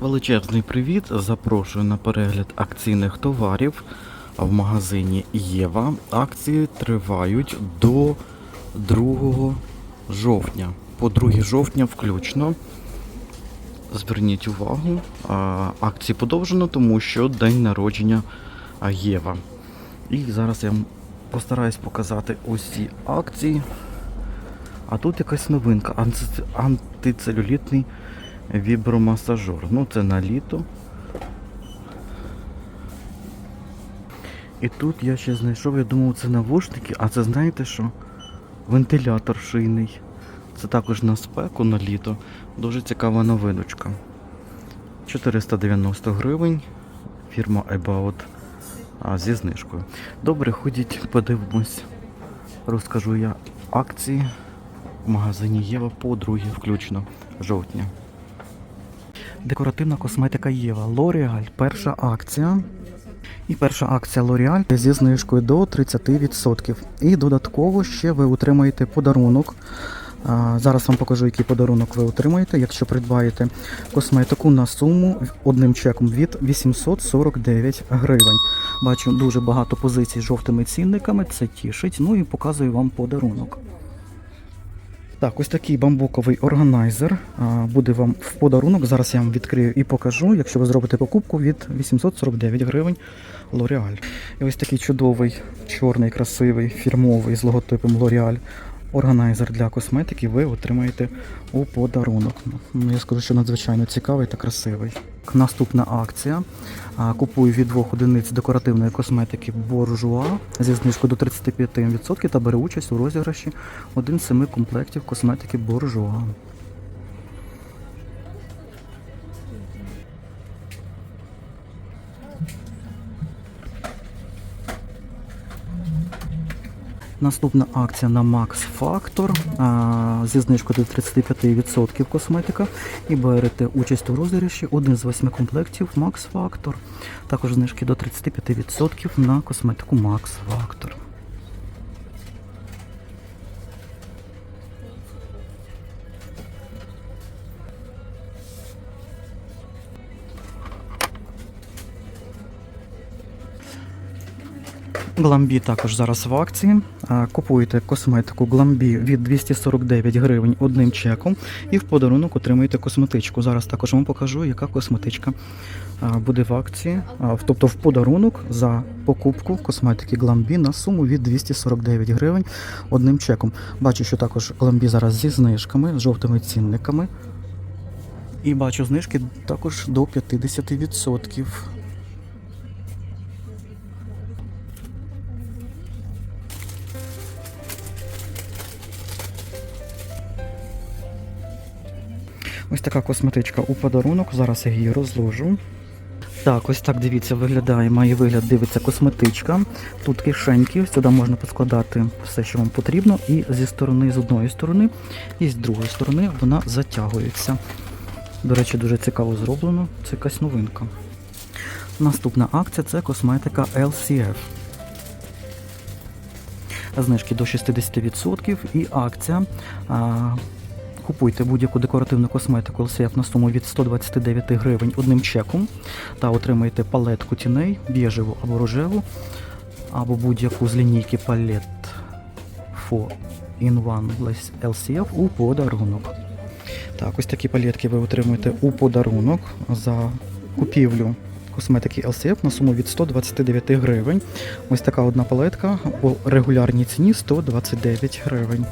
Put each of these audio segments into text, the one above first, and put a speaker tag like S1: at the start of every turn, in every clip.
S1: Величезний привіт! Запрошую на перегляд акційних товарів в магазині Єва. Акції тривають до 2 жовтня. По 2 жовтня включно. Зверніть увагу, акції подовжено, тому що день народження Єва. І зараз я постараюсь показати усі акції. А тут якась новинка. Антицелюлітний вібромасажер. Ну, це на літо. І тут я ще знайшов, я думав, це навушники, а це знаєте що? Вентилятор шийний. Це також на спеку на літо. Дуже цікава новиночка. 490 гривень. Фірма About а, зі знижкою. Добре, ходіть, подивимось. Розкажу я акції в магазині Єва по 2 включно жовтня. Декоративна косметика Єва. L'Oreal. Перша акція. І перша акція L'Oreal зі знижкою до 30%. І додатково ще ви отримаєте подарунок. Зараз вам покажу, який подарунок ви отримаєте, якщо придбаєте косметику на суму одним чеком від 849 гривень. Бачу дуже багато позицій з жовтими цінниками, це тішить. Ну і показую вам подарунок. Так, ось такий бамбуковий органайзер буде вам в подарунок. Зараз я вам відкрию і покажу, якщо ви зробите покупку від 849 гривень L'Oreal. І ось такий чудовий, чорний, красивий, фірмовий з логотипом L'Oreal органайзер для косметики ви отримаєте у подарунок. Ну, я скажу, що надзвичайно цікавий та красивий. Наступна акція. Купую від двох одиниць декоративної косметики Боржуа зі знижкою до 35% та беру участь у розіграші один з семи комплектів косметики Bourjois. Наступна акція на Max Factor а, зі знижкою до 35% косметика. І берете участь у розіграші один з восьми комплектів Max Factor. Також знижки до 35% на косметику Max Factor. Гламбі також зараз в акції. Купуєте косметику Гламбі від 249 гривень одним чеком і в подарунок отримуєте косметичку. Зараз також вам покажу, яка косметичка буде в акції, тобто в подарунок за покупку косметики Гламбі на суму від 249 гривень одним чеком. Бачу, що також Гламбі зараз зі знижками, з жовтими цінниками. І бачу знижки також до 50%. Така косметичка у подарунок. Зараз я її розложу. Так, ось так дивіться, виглядає, має вигляд, дивиться косметичка. Тут кишеньки, сюди можна поскладати все, що вам потрібно. І зі сторони, з одної сторони, і з другої сторони вона затягується. До речі, дуже цікаво зроблено. Це якась новинка. Наступна акція це косметика LCF. Знижки до 60% і акція. А, Купуйте будь-яку декоративну косметику LCF на суму від 129 гривень одним чеком та отримаєте палетку тіней, біжеву або рожеву, або будь-яку з лінійки палет 4 in One LCF у подарунок. Так, ось такі палетки ви отримуєте у подарунок за купівлю косметики LCF на суму від 129 гривень. Ось така одна палетка у регулярній ціні 129 гривень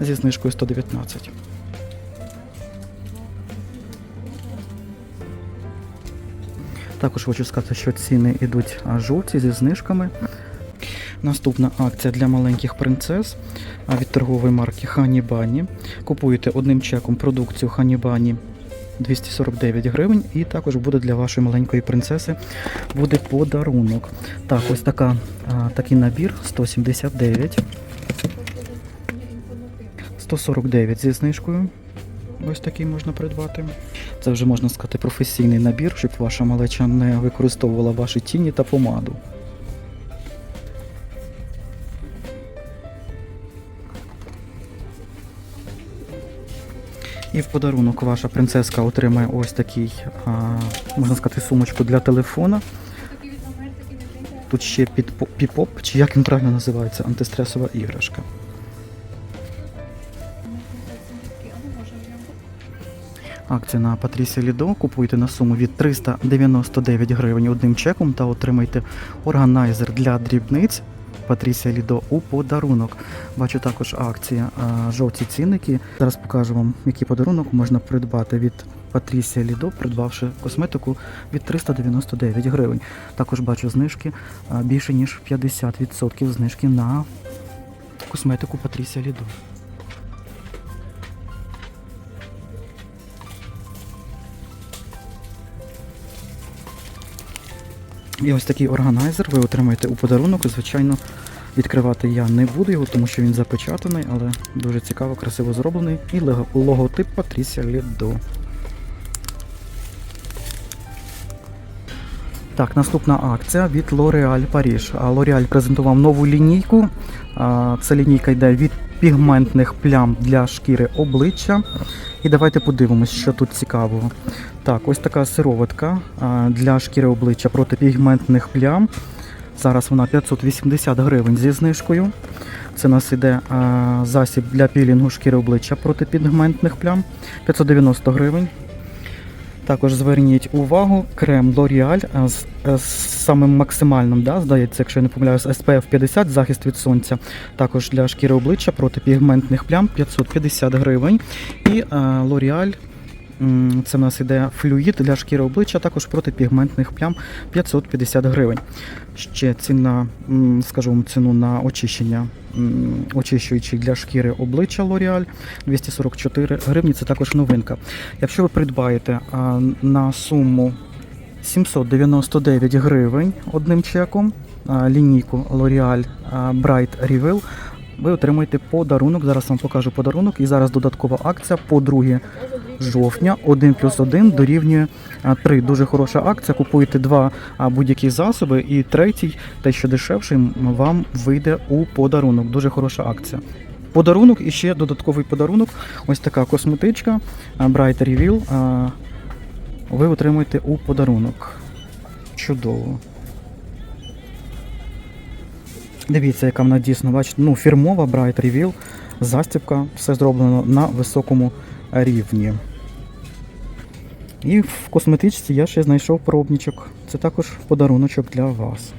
S1: зі знижкою 119. Також хочу сказати, що ціни йдуть жовті зі знижками. Наступна акція для маленьких принцес від торгової марки Bunny. Купуєте одним чеком продукцію Bunny 249 гривень, і також буде для вашої маленької принцеси буде подарунок. Так, ось така, такий набір 179. 149 зі знижкою. Ось такий можна придбати. Це вже можна сказати професійний набір, щоб ваша малеча не використовувала ваші тіні та помаду. І в подарунок ваша принцеска отримає ось такий, а, можна сказати, сумочку для телефона. Тут ще під піп-оп, чи як він правильно називається, антистресова іграшка. Акція на Патрісі Лідо. Купуйте на суму від 399 гривень одним чеком та отримайте органайзер для дрібниць Патрісія Лідо у подарунок. Бачу також акція жовті цінники. Зараз покажу вам, який подарунок можна придбати від Патрісія Лідо, придбавши косметику від 399 гривень. Також бачу знижки більше ніж 50% знижки на косметику Патрісія Лідо. І ось такий органайзер ви отримаєте у подарунок. Звичайно, відкривати я не буду його, тому що він запечатаний, але дуже цікаво, красиво зроблений. І логотип Патрісія Лідо. Так, наступна акція від L'Oréal Paris. L'Oréal презентував нову лінійку. Ця лінійка йде від пігментних плям для шкіри обличчя. І давайте подивимось, що тут цікавого. Так, ось така сироватка для шкіри обличчя проти пігментних плям. Зараз вона 580 гривень зі знижкою. Це у нас іде засіб для пілінгу шкіри обличчя проти пігментних плям 590 гривень. Також зверніть увагу, крем L'Oreal з, е, з самим максимальним, да, здається, якщо я не помиляюсь, SPF 50 захист від сонця. Також для шкіри обличчя проти пігментних плям 550 гривень. І е, L'Oreal Це в нас іде флюїд для шкіри обличчя, також проти пігментних плям 550 гривень. Ще ціна, скажу вам ціну на очищення очищуючий для шкіри обличчя L'Oreal 244 гривні. Це також новинка. Якщо ви придбаєте на суму 799 гривень одним чеком лінійку L'Oreal Bright Reveal, ви отримаєте подарунок. Зараз вам покажу подарунок. І зараз додаткова акція по 2 жовтня 1 плюс 1 дорівнює 3. Дуже хороша акція. Купуєте два будь-які засоби, і третій, те, що дешевший, вам вийде у подарунок. Дуже хороша акція. Подарунок і ще додатковий подарунок. Ось така косметичка Bright Reveal. Ви отримуєте у подарунок. Чудово. Дивіться, яка вона дійсно, бачите, ну, фірмова Bright Reveal, застібка, все зроблено на високому рівні. І в косметичці я ще знайшов пробничок. Це також подаруночок для вас.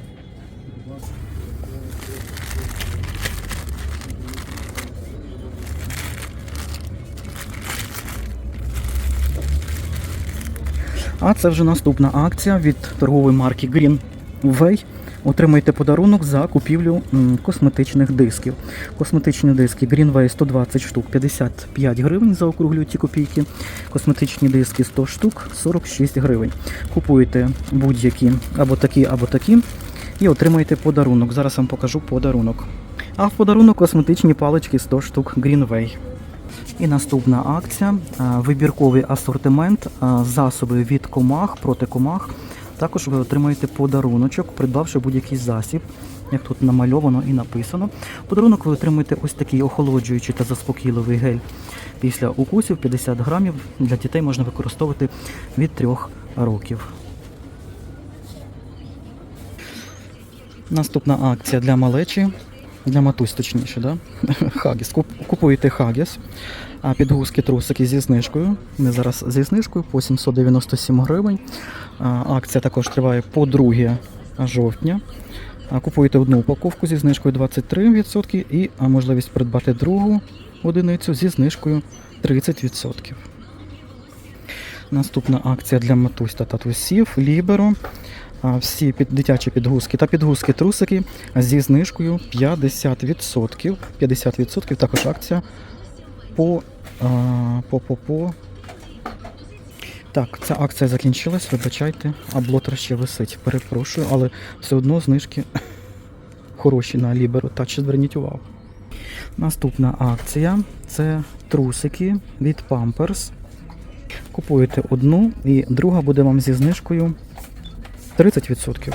S1: А це вже наступна акція від торгової марки Greenway. Отримайте подарунок за купівлю косметичних дисків. Косметичні диски Greenway 120 штук 55 гривень за округлюті копійки. Косметичні диски 100 штук 46 гривень. Купуєте будь-які або такі, або такі. І отримаєте подарунок. Зараз вам покажу подарунок. А в подарунок косметичні палички 100 штук Greenway. І наступна акція вибірковий асортимент, засоби від комах проти комах. Також ви отримаєте подаруночок, придбавши будь-який засіб, як тут намальовано і написано. Подарунок ви отримаєте ось такий охолоджуючий та заспокійливий гель після укусів 50 грамів. Для дітей можна використовувати від 3 років. Наступна акція для малечі, для матусь точніше, да? Хагіс. Куп- Купуєте Хагіс, а підгузки трусики зі знижкою. Ми зараз зі знижкою по 797 гривень. Акція також триває по 2 жовтня. Купуєте одну упаковку зі знижкою 23% і можливість придбати другу одиницю зі знижкою 30%. Наступна акція для матусь та татусів Ліберо. Всі під, дитячі підгузки та підгузки трусики зі знижкою 50%. 50% також акція по, по, по, по. Так, ця акція закінчилась, вибачайте, а блотер ще висить. Перепрошую, але все одно знижки хороші на Ліберу. Так що зверніть увагу. Наступна акція це трусики від Pampers. Купуєте одну і друга буде вам зі знижкою 30%.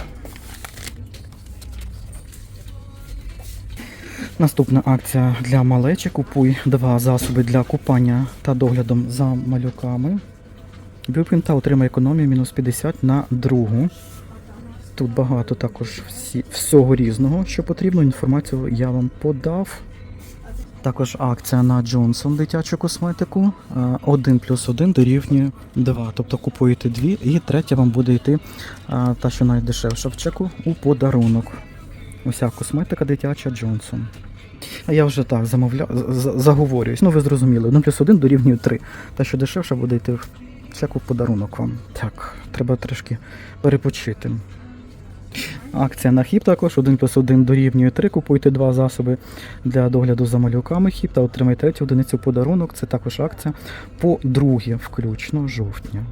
S1: Наступна акція для малечі. Купуй два засоби для купання та доглядом за малюками. Вип'єм та отримай економію мінус 50 на другу. Тут багато також всі, всього різного, що потрібно. Інформацію я вам подав. Також акція на Джонсон дитячу косметику. 1 плюс 1 дорівнює 2. Тобто купуєте дві, і третя вам буде йти та, що найдешевша в чеку, у подарунок. Уся косметика дитяча Джонсон. А я вже так замовляв, заговорююсь. Ну ви зрозуміли, 1 плюс 1 дорівнює 3. Та, що дешевша буде йти в чеку подарунок вам. Так, треба трішки перепочити. Акція на хіп також 1 плюс 1 дорівнює 3. Купуйте два засоби для догляду за малюками хіп та отримайте третю одиницю подарунок. Це також акція по друге, включно жовтня.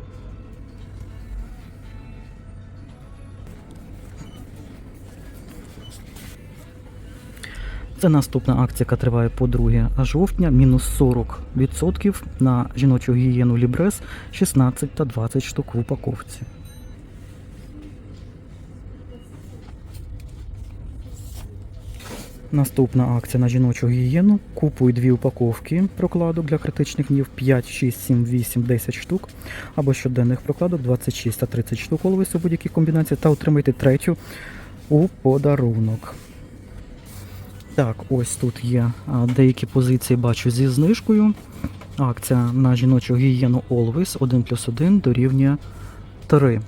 S1: Це наступна акція, яка триває по 2 жовтня, мінус 40% на жіночу гігієну Лібрес 16 та 20 штук в упаковці. Наступна акція на жіночу гігієну. Купуй дві упаковки прокладок для критичних днів 5, 6, 7, 8, 10 штук. Або щоденних прокладок 26 та 30 штук always у будь-якій комбінації та отримайте третю у подарунок. Так, ось тут є деякі позиції, бачу зі знижкою. Акція на жіночу гігієну Always 1 плюс 1 дорівнює 3.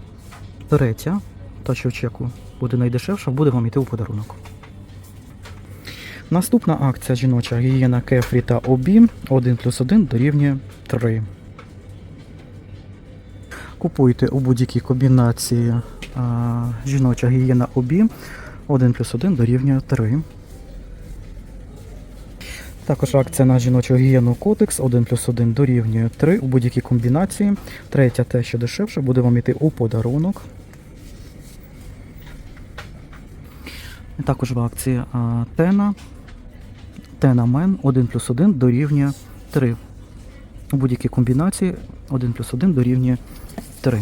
S1: Третя, та що чеку буде найдешевша, буде вам йти у подарунок. Наступна акція жіноча гігієна Кефрі та Обі 1 плюс 1 дорівнює 3. Купуйте у будь-якій комбінації а, жіноча гігієна Обі 1 плюс 1 дорівнює 3. Також акція на жіночу гігієну Котекс 1 плюс 1 дорівнює 3 у будь-якій комбінації. Третя, те, що дешевше, буде вам йти у подарунок. Також в акції а, Тена. Тена Мен 1 плюс 1 дорівнює 3. У будь-якій комбінації 1 плюс 1 дорівнює 3.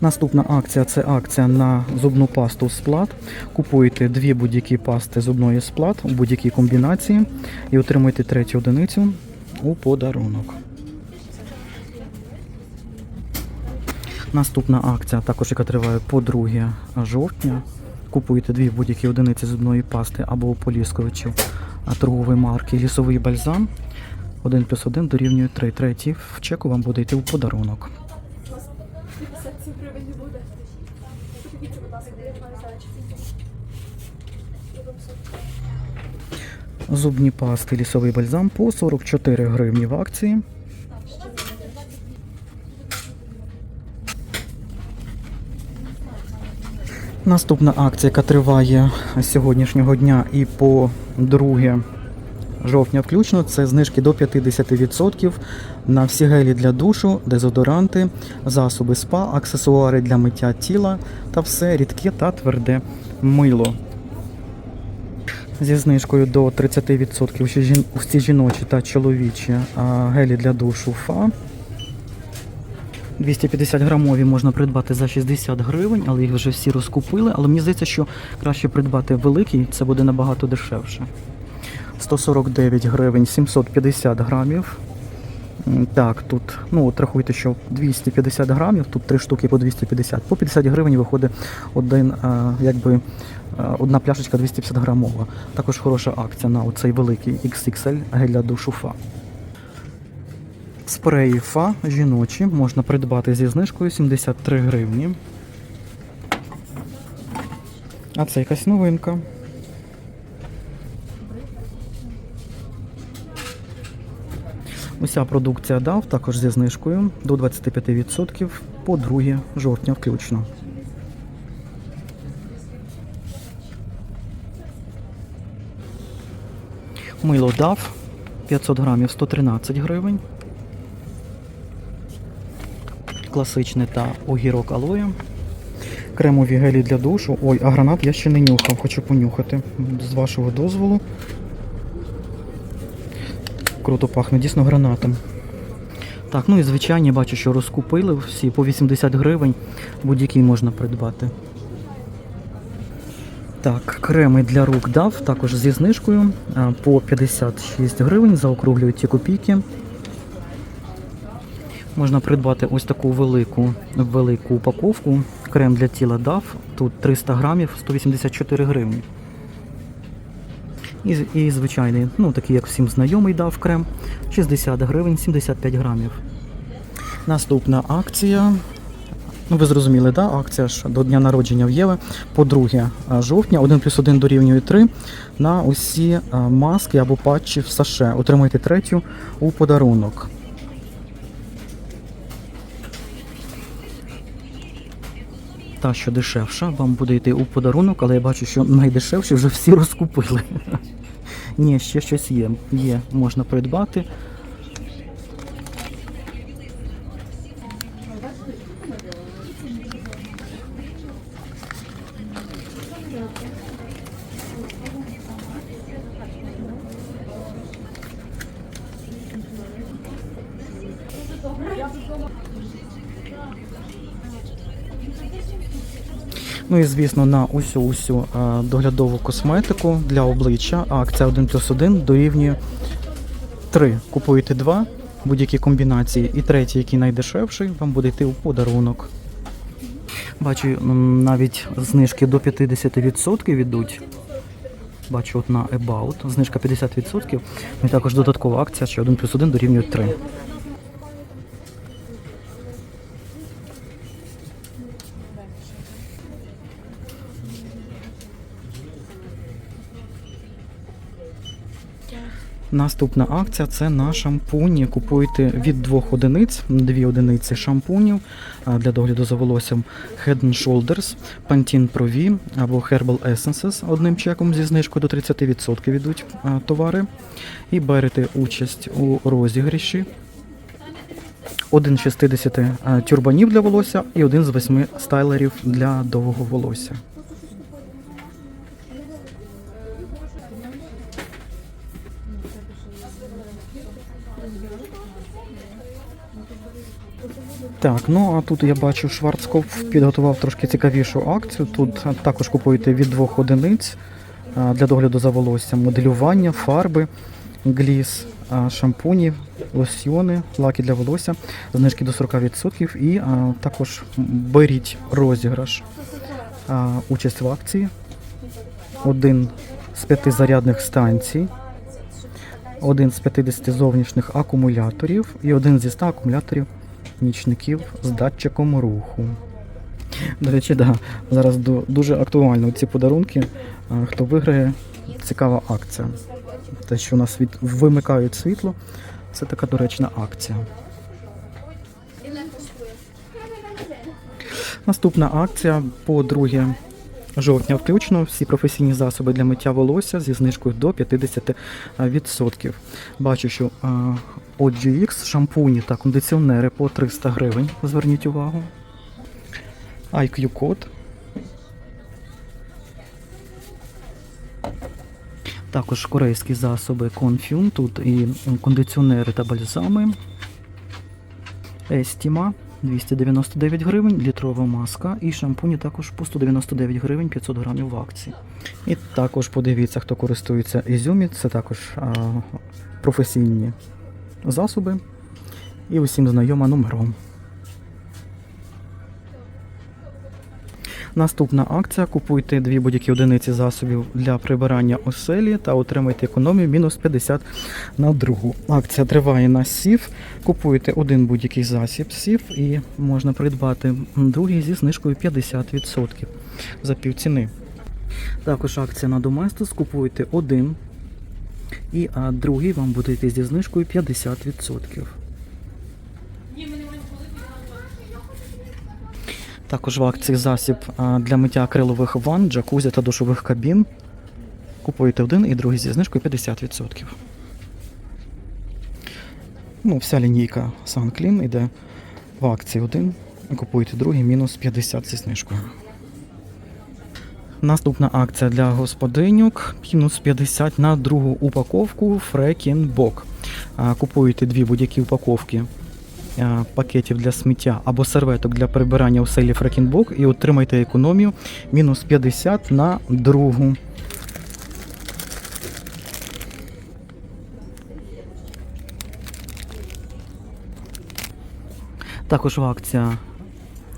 S1: Наступна акція це акція на зубну пасту сплат. Купуєте дві будь-які пасти зубної сплат у будь-якій комбінації і отримуєте третю одиницю у подарунок. Наступна акція, також яка триває по 2 жовтня. Купуєте дві будь-які одиниці зубної пасти або у полісковичів торгової марки лісовий бальзам. 1 плюс 1 дорівнює 3. Третій в чеку вам буде йти у подарунок.
S2: 57 гривень не буде. Подивіться, будь ласка, де я маю зайчик.
S1: Зубні пасти лісовий бальзам по 44 гривні в акції. Наступна акція, яка триває з сьогоднішнього дня і по 2 жовтня включно, це знижки до 50% на всі гелі для душу, дезодоранти, засоби спа, аксесуари для миття тіла та все рідке та тверде мило зі знижкою до 30% ще жін- всі жіночі та чоловічі гелі для душу ФА. 250 грамові можна придбати за 60 гривень, але їх вже всі розкупили. Але мені здається, що краще придбати великий, це буде набагато дешевше. 149 гривень 750 грамів. Так, тут, ну от рахуйте, що 250 грамів, тут три штуки по 250. По 50 гривень виходить один, а, якби, а, одна пляшечка 250 грамова. Також хороша акція на оцей великий XXL гель для душу ФА. Спреї ФА жіночі можна придбати зі знижкою 73 гривні. А це якась новинка. Уся продукція DAV також зі знижкою до 25% по 2 жовтня включно. Мило DAV 500 грамів 113 гривень. Класичне та огірок алоє. Кремові гелі для душу. Ой, а гранат я ще не нюхав, хочу понюхати. З вашого дозволу. Круто пахне, дійсно гранатом. Так, ну і звичайно, бачу, що розкупили всі по 80 гривень. Будь-який можна придбати. Так, креми для рук дав також зі знижкою по 56 гривень, заокруглюють ті копійки. Можна придбати ось таку велику, велику упаковку. Крем для тіла дав. Тут 300 грамів, 184 гривні. І, і звичайний, ну такий як всім знайомий дав крем, 60 гривень, 75 грамів. Наступна акція. Ну, ви зрозуміли, да? акція ж до дня народження в Єви по 2 жовтня, 1 плюс 1 дорівнює 3 на усі маски або патчі в саше. Отримайте третю у подарунок. Та, що дешевша, вам буде йти у подарунок, але я бачу, що найдешевші вже всі розкупили. Ні, ще щось є. Є, можна придбати. Ну і звісно, на усю усю е, доглядову косметику для обличчя акція 1 плюс 1 дорівнює 3. Купуєте 2 будь-які комбінації, і третій, який найдешевший, вам буде йти у подарунок. Бачу, навіть знижки до 50% йдуть. Бачу, от на About, знижка 50%. Ну і також додаткова акція, що 1 плюс 1 дорівнює 3. Наступна акція це на шампуні. Купуйте від двох одиниць, дві одиниці шампунів для догляду за волоссям Head and Shoulders, Pantene Pro V або Herbal Essences одним чеком зі знижкою до 30% йдуть товари. І берете участь у розігріші. Один з 60 тюрбанів для волосся і один з 8 стайлерів для довгого волосся. Так, ну а тут я бачу, Шварцкопф підготував трошки цікавішу акцію. Тут також купуєте від двох одиниць для догляду за волоссям, моделювання, фарби, гліс, а, шампуні, лосьйони, лаки для волосся, знижки до 40% і а, також беріть розіграш. А, участь в акції. Один з п'яти зарядних станцій, один з 50 зовнішніх акумуляторів і один зі 100 акумуляторів нічників з датчиком руху. До речі, да, зараз дуже актуально ці подарунки. Хто виграє, цікава акція. Те, що у нас від... вимикають світло, це така доречна акція. Наступна акція по 2 жовтня включно всі професійні засоби для миття волосся зі знижкою до 50%. Бачу, що а, OGX, шампуні та кондиціонери по 300 гривень. Зверніть увагу. IQ код. Також корейські засоби Confune. Тут і кондиціонери та бальзами. Естіма 299 гривень, літрова маска і шампуні також по 199 гривень 500 грамів в акції. І також подивіться, хто користується Ізюмі, це також а, професійні засоби і усім знайома номером. Наступна акція. Купуйте дві будь-які одиниці засобів для прибирання оселі та отримайте економію мінус 50 на другу. Акція триває на сів. Купуєте один будь-який засіб сів і можна придбати другий зі знижкою 50% за півціни. Також акція на Доместос. Купуєте один і а другий вам буде йти зі знижкою 50%. Також в акції засіб для миття акрилових ванн, джакузі та душових кабін. Купуєте один і другий зі знижкою 50%. Ну, вся лінійка SunClean йде в акції один. Купуєте другий мінус 50 зі знижкою. Наступна акція для господинюк мінус 50 на другу упаковку Фрекінбок. Купуєте дві будь-які упаковки пакетів для сміття або серветок для прибирання у селі Фрекінбок і отримайте економію мінус 50 на другу. Також акція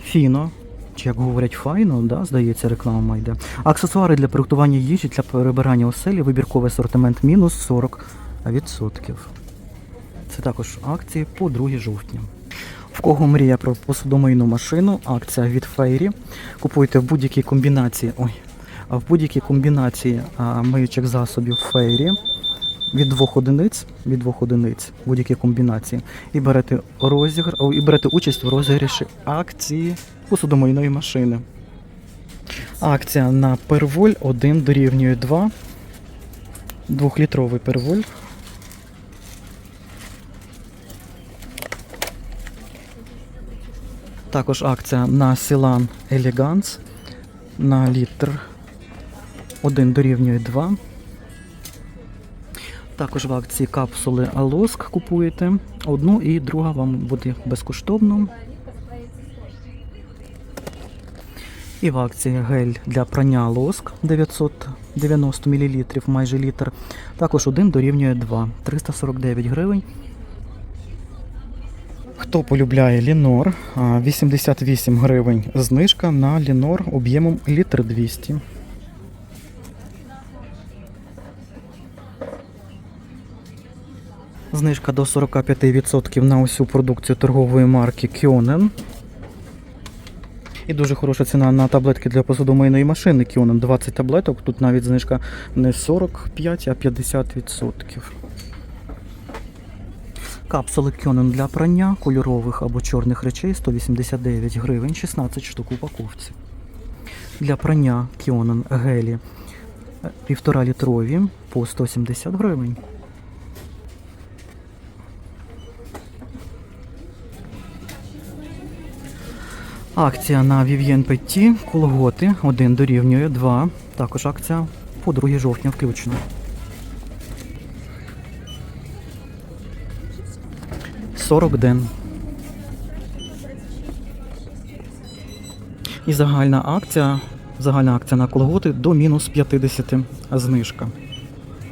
S1: Фіно, чи як говорять файно, да, здається, реклама має йде. Аксесуари для приготування їжі для перебирання оселі, вибірковий асортимент мінус 40%. Це також акції по 2 жовтня. В кого мрія про посудомийну машину, акція від Фейрі. Купуйте в будь-якій комбінації. Ой, в будь-якій комбінації а, миючих засобів Фейрі від двох одиниць, від двох одиниць будь-які комбінації, і берете розігр, і берете участь в розіграші акції посудомийної машини. Акція на перволь 1 дорівнює 2. Двохлітровий перволь. Також акція на Сілан Елеганс на літр 1 дорівнює 2. Також в акції капсули Алоск купуєте. Одну і друга вам буде безкоштовно. І в акції гель для прання лоск 990 мл, майже літр. Також один дорівнює 2, 349 гривень. Хто полюбляє Лінор, 88 гривень знижка на Лінор об'ємом літр 200. Знижка до 45% на усю продукцію торгової марки Kionen. І дуже хороша ціна на таблетки для посудомийної машини Kionen. 20 таблеток. Тут навіть знижка не 45, а 50%. Капсули Kionen для прання кольорових або чорних речей 189 гривень, 16 штук упаковці. Для прання Kionen гелі е, півтора літрові по 170 гривень. Акція на Vivien Petit колготи 1 дорівнює 2. Також акція по 2 жовтня включно. Сорок ден. І загальна акція, загальна акція на колготи до мінус 50 знижка.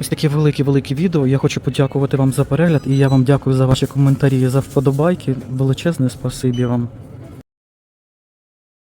S1: Ось таке велике-велике відео. Я хочу подякувати вам за перегляд і я вам дякую за ваші коментарі за вподобайки. Величезне спасибі вам.